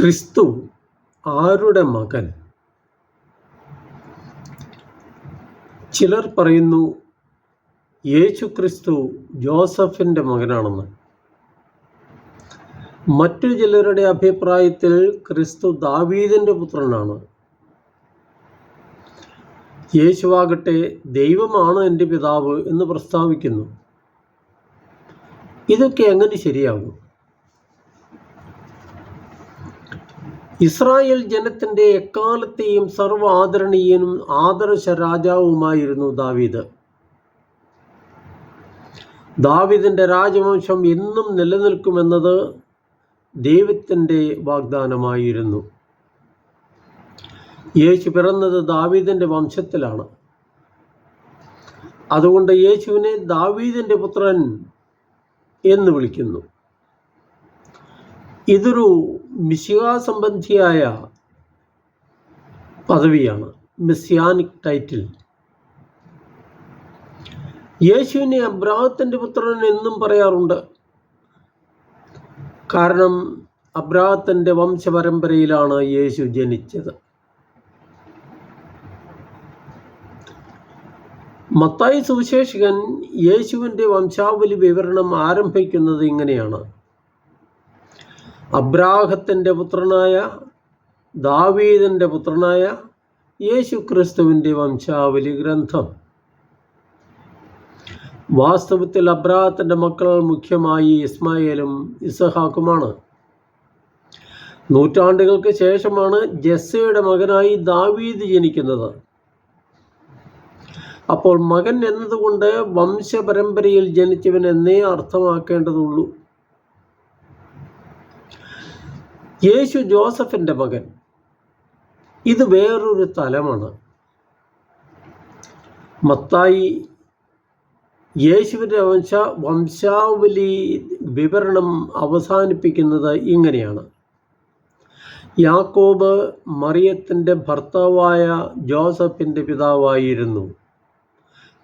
ക്രിസ്തു ആരുടെ മകൻ? ചിലർ പറയുന്നു യേശു ക്രിസ്തു ജോസഫിന്റെ മകനാണെന്ന്. മറ്റു ചിലരുടെ അഭിപ്രായത്തിൽ ക്രിസ്തു ദാവീദിന്റെ പുത്രനാണ്. യേശുവാകട്ടെ ദൈവമാണ് എന്റെ പിതാവ് എന്ന് പ്രസ്താവിക്കുന്നു. ഇതൊക്കെ എങ്ങനെ ശരിയാകും? ഇസ്രായേൽ ജനത്തിന്റെ എക്കാലത്തെയും സർവ ആദരണീയനും ആദർശ രാജാവുമായിരുന്നു ദാവീദ്. ദാവിദിന്റെ രാജവംശം എന്നും നിലനിൽക്കുമെന്നത് ദൈവത്തിന്റെ വാഗ്ദാനമായിരുന്നു. യേശു പിറന്നത് ദാവീദിന്റെ വംശത്തിലാണ്. അതുകൊണ്ട് യേശുവിനെ ദാവീദിന്റെ പുത്രൻ എന്ന് വിളിക്കുന്നു. ഇതൊരു മിശിഹാ സംബന്ധിയായ പദവിയാണ് മെസ്സിയാനിക് ടൈറ്റിൽ യേശുവിനെ അബ്രാഹത്തിന്റെ പുത്രൻ എന്നും പറയാറുണ്ട്. കാരണം അബ്രാഹത്തിന്റെ വംശപരമ്പരയിലാണ് യേശു ജനിച്ചത്. മത്തായി സുവിശേഷകൻ യേശുവിന്റെ വംശാവലി വിവരണം ആരംഭിക്കുന്നത് ഇങ്ങനെയാണ്. അബ്രാഹത്തിന്റെ പുത്രനായ ദാവീദിന്റെ പുത്രനായ യേശു ക്രിസ്തുവിന്റെ വംശാവലി ഗ്രന്ഥം. വാസ്തവത്തിൽ അബ്രാഹത്തിന്റെ മക്കൾ മുഖ്യമായി ഇസ്മായേലും ഇസഹാക്കുമാണ്. നൂറ്റാണ്ടുകൾക്ക് ശേഷമാണ് ജസ്സയുടെ മകനായി ദാവീദ് ജനിക്കുന്നത്. അപ്പോൾ മകൻ എന്നതുകൊണ്ട് വംശപരമ്പരയിൽ ജനിച്ചവൻ എന്നേ അർത്ഥമാക്കേണ്ടതുള്ളൂ. യേശു ജോസഫിന്റെ മകൻ. ഇത് വേറൊരു തലമാണ്. മത്തായി യേശുവിന്റെ വംശ വംശാവലി വിവരണം അവസാനിപ്പിക്കുന്നത് ഇങ്ങനെയാണ്. യാക്കോബ് മറിയത്തിന്റെ ഭർത്താവായ ജോസഫിന്റെ പിതാവായിരുന്നു.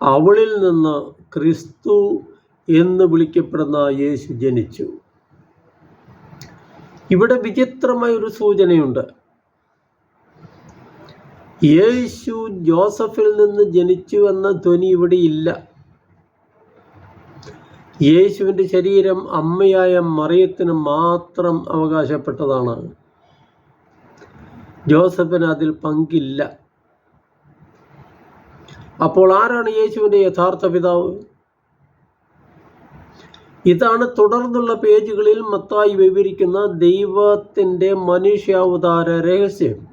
അവളിൽ നിന്ന് ക്രിസ്തു എന്ന് വിളിക്കപ്പെടുന്ന യേശു ജനിച്ചു. ഇവിടെ വിചിത്രമായ ഒരു സൂചനയുണ്ട്. യേശു ജോസഫിൽ നിന്ന് ജനിച്ചു എന്ന ധ്വനി ഇവിടെ ഇല്ല. യേശുവിന്റെ ശരീരം അമ്മയായ മറിയത്തിന് മാത്രം അവകാശപ്പെട്ടതാണ്. ജോസഫിന് അതിൽ പങ്കില്ല. അപ്പോൾ ആരാണ് യേശുവിന്റെ യഥാർത്ഥ പിതാവ്? ഇതാണ് തുടർന്നുള്ള പേജുകളിൽ മത്തായി വിവരിക്കുന്ന ദൈവത്തിന്റെ മനുഷ്യാവതാര രഹസ്യം.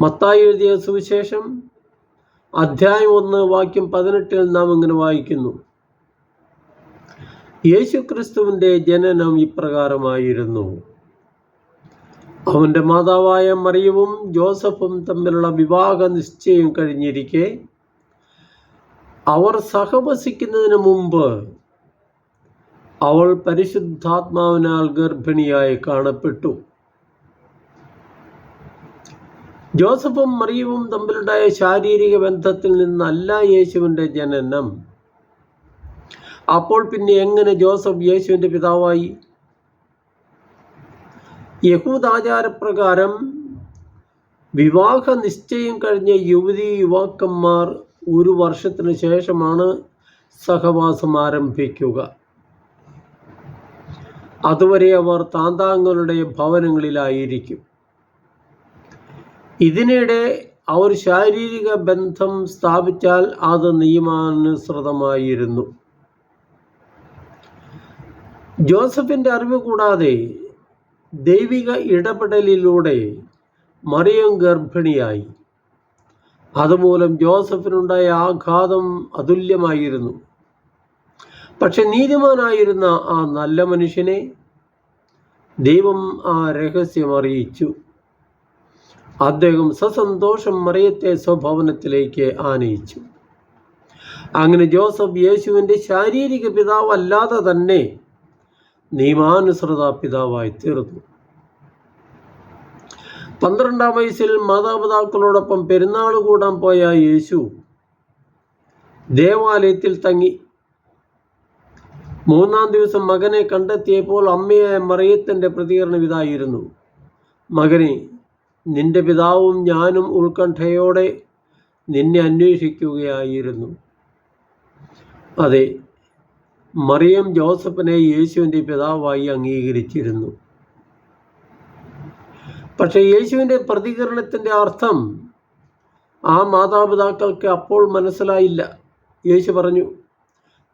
മത്തായി എഴുതിയ സുവിശേഷം അധ്യായം ഒന്ന് വാക്യം പതിനെട്ടിൽ നാം ഇങ്ങനെ വായിക്കുന്നു. യേശു ക്രിസ്തുവിന്റെ ജനനം ഇപ്രകാരമായിരുന്നു. അവന്റെ മാതാവായ മറിയവും ജോസഫും തമ്മിലുള്ള വിവാഹ നിശ്ചയം കഴിഞ്ഞിരിക്കെ അവർ സഹവസിക്കുന്നതിന് മുമ്പ് അവൾ പരിശുദ്ധാത്മാവിനാൽ ഗർഭിണിയായി കാണപ്പെട്ടു. ജോസഫും മറിയവും തമ്മിലുണ്ടായ ശാരീരിക ബന്ധത്തിൽ നിന്നല്ല യേശുവിന്റെ ജനനം. അപ്പോൾ പിന്നെ എങ്ങനെ ജോസഫ് യേശുവിന്റെ പിതാവായി? യഹൂദാചാരപ്രകാരം വിവാഹ നിശ്ചയം കഴിഞ്ഞ യുവതി യുവാക്കന്മാർ ഒരു വർഷത്തിന് ശേഷമാണ് സഹവാസം ആരംഭിക്കുക. അതുവരെ അവർ താന്താങ്ങളുടെ ഭവനങ്ങളിലായിരിക്കും. ഇതിനിടെ അവർ ശാരീരിക ബന്ധം സ്ഥാപിച്ചാൽ അത് നിയമാനുസൃതമായിരുന്നു. ജോസഫിന്റെ അറിവ് കൂടാതെ ദൈവിക ഇടപെടലിലൂടെ മറിയം ഗർഭിണിയായി. അതുമൂലം ജോസഫിനുണ്ടായ ആഘാതം അതുല്യമായിരുന്നു. പക്ഷെ നീതിമാനായിരുന്ന ആ നല്ല മനുഷ്യനെ ദൈവം ആ രഹസ്യം അറിയിച്ചു. അദ്ദേഹം സസന്തോഷം മറിയത്തെ സ്വഭവനത്തിലേക്ക് ആനയിച്ചു. അങ്ങനെ ജോസഫ് യേശുവിന്റെ ശാരീരിക പിതാവല്ലാതെ തന്നെ നിയമാനുസൃത പിതാവായി തീർന്നു. പന്ത്രണ്ടാം വയസ്സിൽ മാതാപിതാക്കളോടൊപ്പം പെരുന്നാൾ കൂടാൻ പോയ യേശു ദേവാലയത്തിൽ തങ്ങി. മൂന്നാം ദിവസം മകനെ കണ്ടെത്തിയപ്പോൾ അമ്മയായ മറിയത്തിന്റെ പ്രതികരണം ഇതായിരുന്നു. മകനെ നിന്റെ പിതാവും ഞാനും ഉത്കണ്ഠയോടെ നിന്നെ അന്വേഷിക്കുകയായിരുന്നു. അതെ മറിയം ജോസഫിനെ യേശുവിന്റെ പിതാവായി അംഗീകരിച്ചിരുന്നു. പക്ഷേ യേശുവിന്റെ പ്രതികരണത്തിന്റെ അർത്ഥം ആ മാതാപിതാക്കൾക്ക് അപ്പോൾ മനസ്സിലായില്ല. യേശു പറഞ്ഞു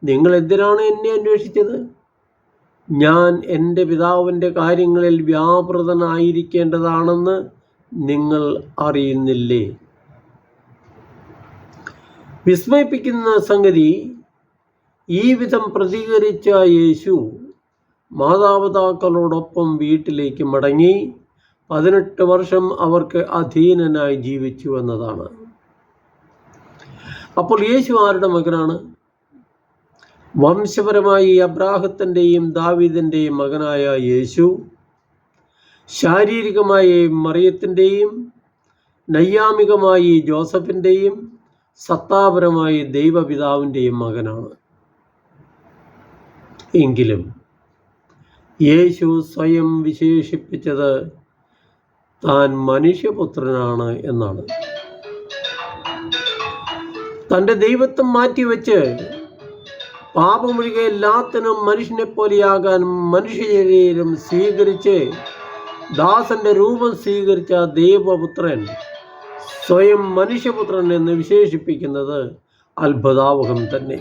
നിങ്ങൾ എന്തിനാണ് എന്നെ അന്വേഷിച്ചത്? ഞാൻ എന്റെ പിതാവിന്റെ കാര്യങ്ങളിൽ വ്യാപൃതനായിരിക്കേണ്ടതാണെന്ന് നിങ്ങൾ അറിയുന്നില്ലേ? വിസ്മയിപ്പിക്കുന്ന സംഗതി ഈ വിധം പ്രതികരിച്ച യേശു മാതാപിതാക്കളോടൊപ്പം വീട്ടിലേക്ക് മടങ്ങി. പതിനെട്ട് വർഷം അവർക്ക് അധീനനായി ജീവിച്ചു എന്നതാണ്. അപ്പോൾ യേശു ആരുടെ മകനാണ്? വംശപരമായി അബ്രാഹത്തിന്റെയും ദാവീദിന്റെയും മകനായ യേശു ശാരീരികമായി മറിയത്തിന്റെയും നൈയാമികമായി ജോസഫിന്റെയും സത്താപരമായി ദൈവപിതാവിന്റെയും മകനാണ്. എങ്കിലും യേശു സ്വയം വിശേഷിപ്പിച്ചത് താൻ മനുഷ്യപുത്രനാണ് എന്നാണ്. തന്റെ ദൈവത്വം മാറ്റിവെച്ച് പാപമൊഴികെ എല്ലാത്തിനും മനുഷ്യനെ പോലെയാകാൻ മനുഷ്യ ശരീരം സ്വീകരിച്ച് ദാസന്റെ രൂപം സ്വീകരിച്ച ദൈവപുത്രൻ സ്വയം മനുഷ്യപുത്രൻ എന്ന് വിശേഷിപ്പിക്കുന്നത് അത്ഭുതാവഹം തന്നെ.